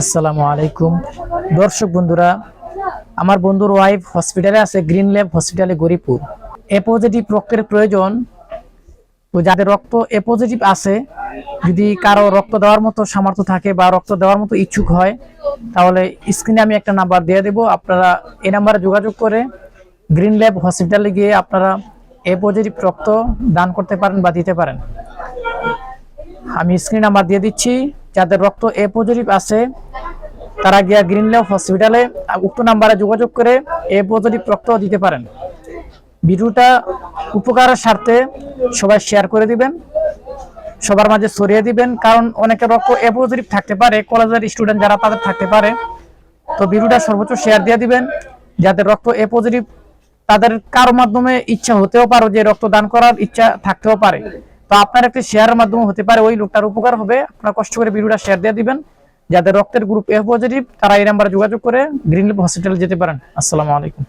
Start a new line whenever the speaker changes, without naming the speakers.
আসসালামু আলাইকুম। দর্শক বন্ধুরা, আমার বন্ধুর ওয়াইফ হসপিটালে আছে গ্রিন ল্যাব হসপিটালে গরিপুর এ পজিটিভ রক্তের প্রয়োজন, তো যাদের রক্ত এ পজিটিভ আছে, যদি কারও রক্ত দেওয়ার মতো সামর্থ্য থাকে বা রক্ত দেওয়ার মতো ইচ্ছুক হয়, তাহলে স্ক্রিনে আমি একটা নাম্বার দিয়ে দেবো। আপনারা এই নাম্বারে যোগাযোগ করে গ্রিন ল্যাব হসপিটালে গিয়ে আপনারা এ পজিটিভ রক্ত দান করতে পারেন বা দিতে পারেন। আমি স্ক্রিন নাম্বার দিয়ে দিচ্ছি। যাদের রক্ত এ পজিটিভ আছে তারা গিয়া গ্রিন ল্যাব হসপিটালে উক্ত নাম্বারে যোগাযোগ করে এ পজিটিভ রক্ত দিতে পারেন। ভিডিওটা উপকারের স্বার্থে সবাই শেয়ার করে দিবেন, সবার মাঝে ছড়িয়ে দিবেন, কারণ অনেকের রক্ত এ পজিটিভ থাকতে পারে, কলেজের স্টুডেন্ট যারা তাদের থাকতে পারে, তো ভিডিওটা সর্বোচ্চ শেয়ার দিয়ে দিবেন যাদের রক্ত এ পজিটিভ তাদের কারও মাধ্যমে ইচ্ছা হতেও পারে, যে রক্ত দান করার ইচ্ছা থাকতেও পারে। তো আপনার একটি শেয়ারের মাধ্যমে হতে পারে, ওই লোকটার উপকার হবে। আপনার কষ্ট করে ভিডিওটা শেয়ার দিয়ে দিবেন। যাদের রক্তের গ্রুপ এ পজিটিভ তারা এই নাম্বারে যোগাযোগ করে গ্রিন হসপিটাল যেতে পারেন। আসসালামু আলাইকুম।